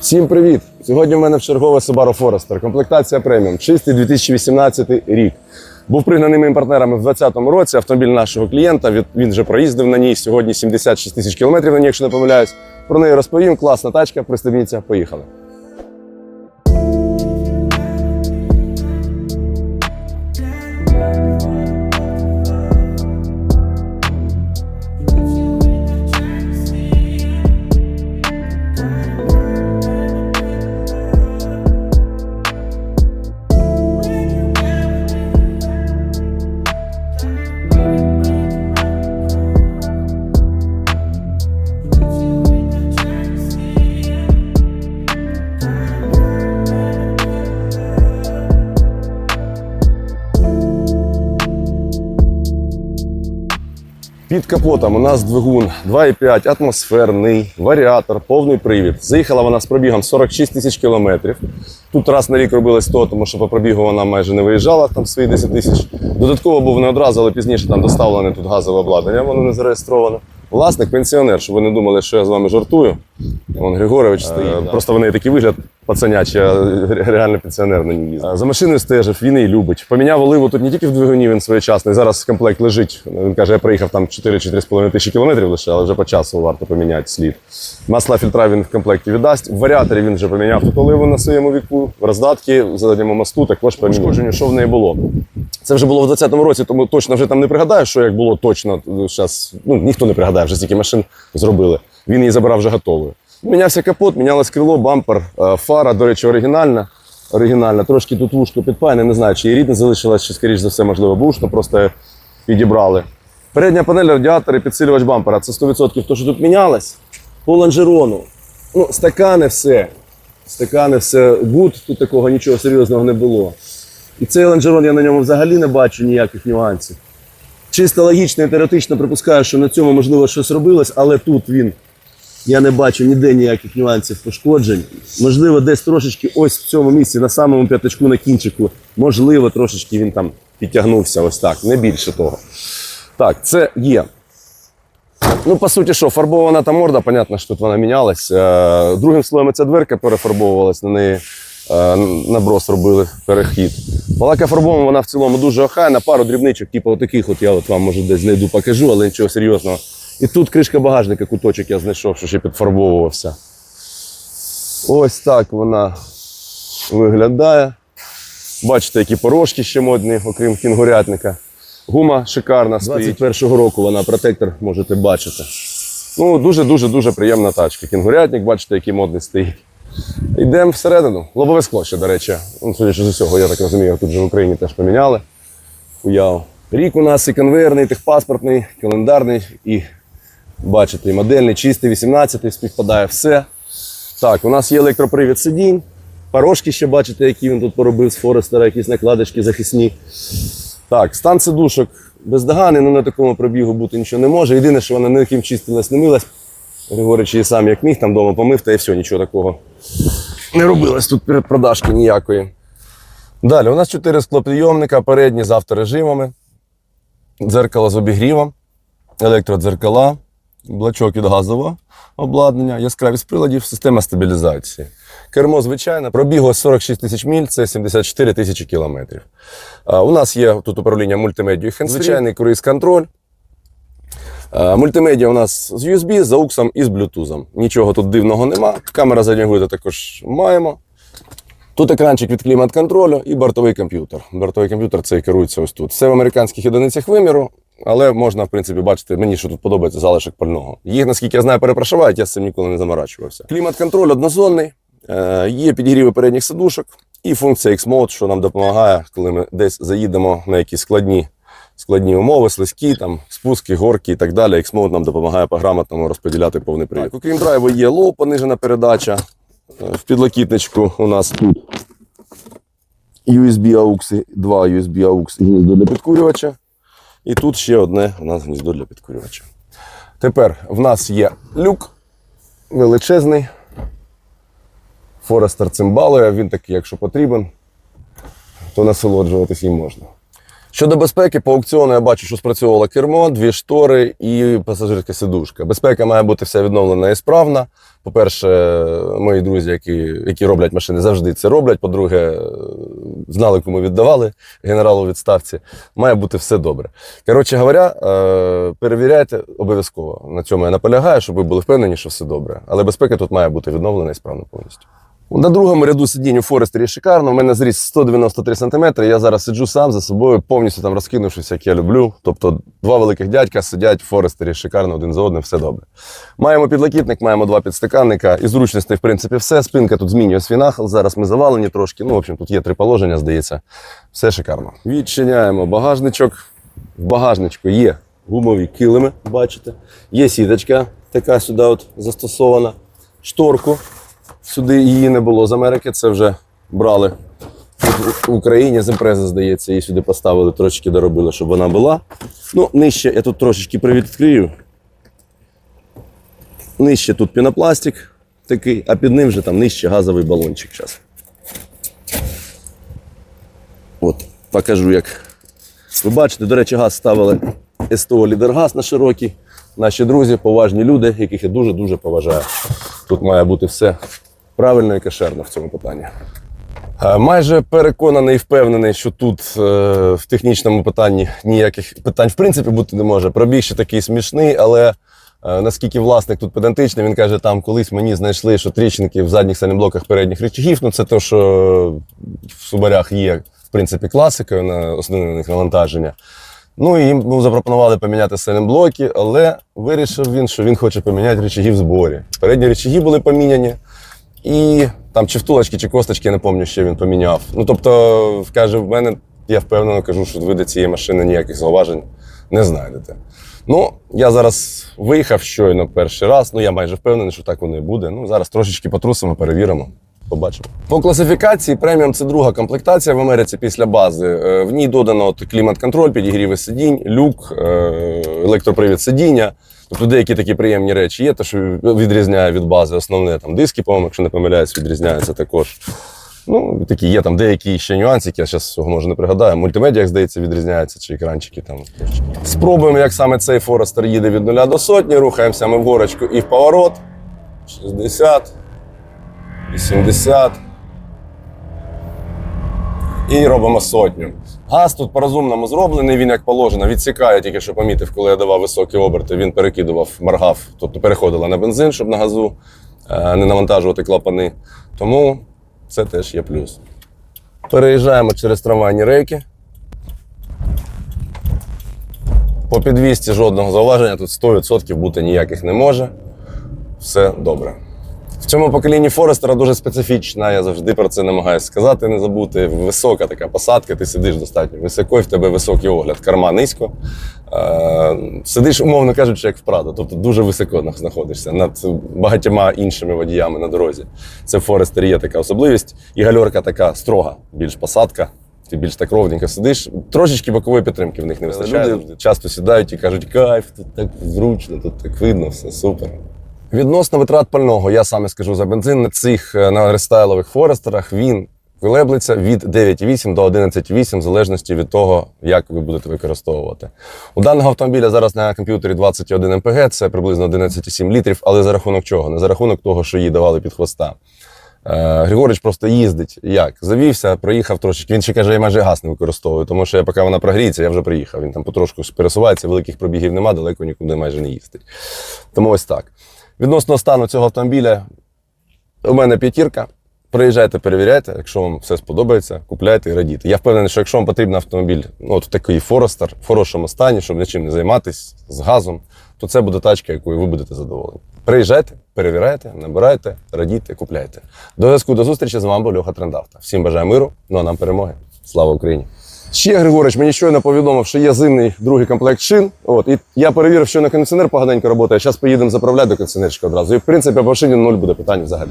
Всім привіт! Сьогодні в мене в чергове Subaru Forester. Комплектація преміум. Чистий 2018 рік. Був пригнаний моїми партнерами в 2020 році. Автомобіль нашого клієнта. Він вже проїздив на ній. Сьогодні 76 тисяч кілометрів на ній, якщо не помиляюсь. Про неї розповім. Класна тачка. Пристебніться. Поїхали. Під капотом у нас двигун 2,5, атмосферний, варіатор, повний привід. Заїхала вона з пробігом 46 тисяч кілометрів. Тут раз на рік робили 100, тому що по пробігу вона майже не виїжджала, там свої 10 тисяч. Додатково був не одразу, але пізніше там доставлене тут газове обладнання, воно не зареєстроване. Власник пенсіонер, щоб ви не думали, що я з вами жартую. Вон Григорович стоїть. Просто в неї такий вигляд пацанячий, а реально пенсіонер на ній їздить. За машиною стежив, він її любить. Поміняв оливу тут не тільки в двигуні, він своєчасний. Зараз комплект лежить. Він каже, я приїхав там 4-4,5 тисячі кілометрів лише, але вже по часу варто поміняти слід. Масла фільтра він в комплекті віддасть. В варіаторі він вже поміняв тут оливу на своєму віку. Роздатки в задньому мосту також поміняв. Пошкодження, що в неї було. Це вже було в 2020 році, тому точно вже там не пригадаю, що як було точно. Зараз ну, ніхто не пригадає, вже стільки машин зробили. Він її забрав вже готовою. Мінявся капот, мінялось крило, бампер, е, фара, до речі, оригінальна. Оригінальна. Трошки тут вушко підпаяне, не знаю, чи її рідне залишилось, чи, скоріш за все, можливо, вушко, просто підібрали. Передня панель, радіатор і підсилювач бампера. Це 100% то, що тут мінялось. По лонжерону. Ну, стакани все. Стакани все гуд, тут такого нічого серйозного не було. І цей лонжерон я на ньому взагалі не бачу ніяких нюансів. Чисто логічно і теоретично припускаю, що на цьому можливо щось робилось, але тут він. Я не бачу ніде ніяких нюансів пошкоджень. Можливо, десь трошечки ось в цьому місці, на самому п'ятачку на кінчику, можливо, трошечки він там підтягнувся ось так, не більше того. Так, це є. Ну, по суті, що, фарбована та морда, понятно, що тут вона мінялась. Е, Другим слоєм ця дверка перефарбовувалась, на неї наброс робили, перехід. Балака фарбована, вона в цілому дуже охайна, пару дрібничок, типу отаких, от я от вам може десь знайду, покажу, але нічого серйозного. І тут кришка багажника, куточок я знайшов, що ще підфарбовувався. Ось так вона виглядає. Бачите, які порожки ще модні, окрім кінгурятника. Гума шикарна стоїть. 21-го року вона протектор можете бачити. Ну, дуже-дуже дуже приємна тачка. Кінгурятник, бачите, який модний стоїть. Йдемо всередину. Лобове скло ще, до речі. Ну, судячи з усього, я так розумію, тут же в Україні теж поміняли. Уяв. Рік у нас і конвейерний, техпаспортний, календарний, і бачите, і модельний, чистий, 18-й, співпадає все. Так, у нас є електропривід сидінь. Порожки ще бачите, які він тут поробив з Форестера, якісь накладочки захисні. Так, стан сидушок бездоганний, ну на такому пробігу бути нічого не може. Єдине, що вона ніяким чистилась, не милась. Григорич її сам як міг, там вдома помив, та і все, нічого такого не робилось тут перед продажки ніякої. Далі, у нас чотири склопідйомника, передні з авторежимами, дзеркало з обігрівом, електродзеркала, блачок від газового обладнання, яскравість приладів, система стабілізації. Кермо звичайне, пробігло 46 тисяч міль, це 74 тисячі кілометрів. У нас є тут управління мультимедією звичайний круїз-контроль. Е, Мультимедіа у нас з USB, з AUX і з Bluetooth. Нічого тут дивного нема. Камера заднього виду також маємо. Тут екранчик від клімат-контролю і бортовий комп'ютер. Бортовий комп'ютер цей керується ось тут. Все в американських одиницях виміру, але можна, в принципі, бачити, мені що тут подобається залишок пального. Їх, наскільки я знаю, перепрошивають, я з цим ніколи не заморачувався. Клімат-контроль однозонний, е, є підігріви передніх сидушок і функція X-Mode, що нам допомагає, коли ми десь заїдемо на якісь складні складні умови, слизькі, там, спуски, горки і так далі. Xmode нам допомагає по-грамотному розподіляти повний привід. Окрім драйву, є лоу, понижена передача. Е, В підлокітничку у нас тут USB AUX, два USB AUX гніздо для підкурювача. І тут ще одне у нас гніздо для підкурювача. Тепер в нас є люк величезний. Форестер цимбалує, він такий, якщо потрібен, то насолоджуватись їм можна. Щодо безпеки, по аукціону я бачу, що спрацьовувало кермо, дві штори і пасажирська сидушка. Безпека має бути вся відновлена і справна. По-перше, мої друзі, які, які роблять машини, завжди це роблять. По-друге, знали, кому віддавали генералу відставці. Має бути все добре. Коротше говоря, е, перевіряйте обов'язково. На цьому я наполягаю, щоб ви були впевнені, що все добре. Але безпека тут має бути відновлена і справна повністю. На другому ряду сидінь у Форестері шикарно. У мене зріс 193 см. Я зараз сиджу сам за собою, повністю там розкинувшись, як я люблю. Тобто два великих дядька сидять в Форестері шикарно один за одним, все добре. Маємо підлокітник, маємо два підстаканника. І зручностей, в принципі, все. Спинка тут змінює свій нахил. Зараз ми завалені трошки. Ну, в общем, тут є три положення, здається. Все шикарно. Відчиняємо багажничок. В багажничку є гумові килими, бачите. Є сіточка, така сюди от застосована. Шторку. Сюди її не було з Америки, це вже брали в Україні з імпрези, здається, її сюди поставили, трошечки доробили, щоб вона була. Ну, нижче я тут трошечки привідкрию. Нижче тут пінопластик такий, а під ним вже там нижче газовий балончик. Зараз. От, покажу, як. Ви бачите, до речі, газ ставили СТО Лідергаз на широкий. Наші друзі, поважні люди, яких я дуже-дуже поважаю. Тут має бути все правильно і кошерно в цьому питанні. Е, Майже переконаний і впевнений, що тут е, в технічному питанні ніяких питань в принципі бути не може. Пробіг ще такий смішний, але е, наскільки власник тут педантичний, він каже, там колись мені знайшли, що тріщинки в задніх сальноблоках передніх речагів. Ну це те, що в субарях є в принципі класикою на основних навантаження. Ну і йому запропонували поміняти сайлентблоки, але вирішив він, що він хоче поміняти речаги в зборі. Передні речаги були поміняні, і там чи втулочки, чи косточки, я не пам'ятаю, що він поміняв. Ну тобто, каже, в мене, я впевнено кажу, що ви до цієї машини ніяких зауважень не знайдете. Ну, я зараз виїхав щойно перший раз. Ну я майже впевнений, що так воно і буде. Ну, зараз трошечки потрусимо, перевіримо. Побачимо. По класифікації преміум це друга комплектація в Америці після бази. Е, В ній додано клімат-контроль, підігріви сидінь, люк, е, електропривід сидіння. Тобто деякі такі приємні речі є, те, що відрізняє від бази. Основне там диски, по-моєму, якщо не помиляюсь, відрізняються також. Ну, такі є там деякі ще нюансики, я зараз цього може не пригадаю. Мультимедіа, здається, відрізняється, чи екранчики там. Спробуємо, як саме цей Форестер їде від 0 до сотні. Рухаємося ми в горочку і в поворот. 60. 80. І робимо сотню. Газ тут по-розумному зроблений, він як положено, відсікає, тільки що помітив, коли я давав високі оберти, він перекидував, моргав, тобто переходила на бензин, щоб на газу е, не навантажувати клапани. Тому це теж є плюс. Переїжджаємо через трамвайні рейки. По підвісті жодного зауваження тут 100% бути ніяких не може. Все добре. В цьому поколінні Форестера дуже специфічна, я завжди про це намагаюся сказати, не забути. Висока така посадка, ти сидиш достатньо високо, і в тебе високий огляд, карма низько. Е, сидиш, умовно кажучи, як в Прадо, тобто дуже високо знаходишся над багатьма іншими водіями на дорозі. Це в Форестері є така особливість. І гальорка така строга, більш посадка. Ти більш так ровненько сидиш. Трошечки бокової підтримки в них не вистачає. Люди часто сідають і кажуть, кайф, тут так зручно, тут так видно, все супер. Відносно витрат пального, я саме скажу за бензин на цих е, на рестайлових форестерах він колеблеться від 9,8 до 11,8 в залежності від того, як ви будете використовувати. У даного автомобіля зараз на комп'ютері 21 МПГ, це приблизно 11,7 літрів, але за рахунок чого? Не за рахунок того, що їй давали під хвоста. Е, Григорич просто їздить. Як? Завівся, проїхав трошечки. Він ще каже, я майже газ не використовую, тому що я, поки вона прогріється, я вже приїхав. Він там потрошку пересувається, великих пробігів нема, далеко нікуди майже не їздить. Тому ось так. Відносно стану цього автомобіля, у мене п'ятірка. Приїжджайте, перевіряйте, якщо вам все сподобається, купляйте і радійте. Я впевнений, що якщо вам потрібен автомобіль, ну от такий Форестер, в хорошому стані, щоб нічим не займатися з газом, то це буде тачка, якою ви будете задоволені. Приїжджайте, перевіряйте, набирайте, радійте, купляйте. До зв'язку до зустрічі з вами був Льоха Трендавта. Всім бажаю миру, ну а нам перемоги. Слава Україні! Ще Григорич мені щойно повідомив, що є зимний другий комплект шин. От, і я перевірив, що на кондиціонер поганенько працює. Зараз поїдемо заправляти до кондиціонерчика одразу. І в принципі по шині нуль буде питань взагалі.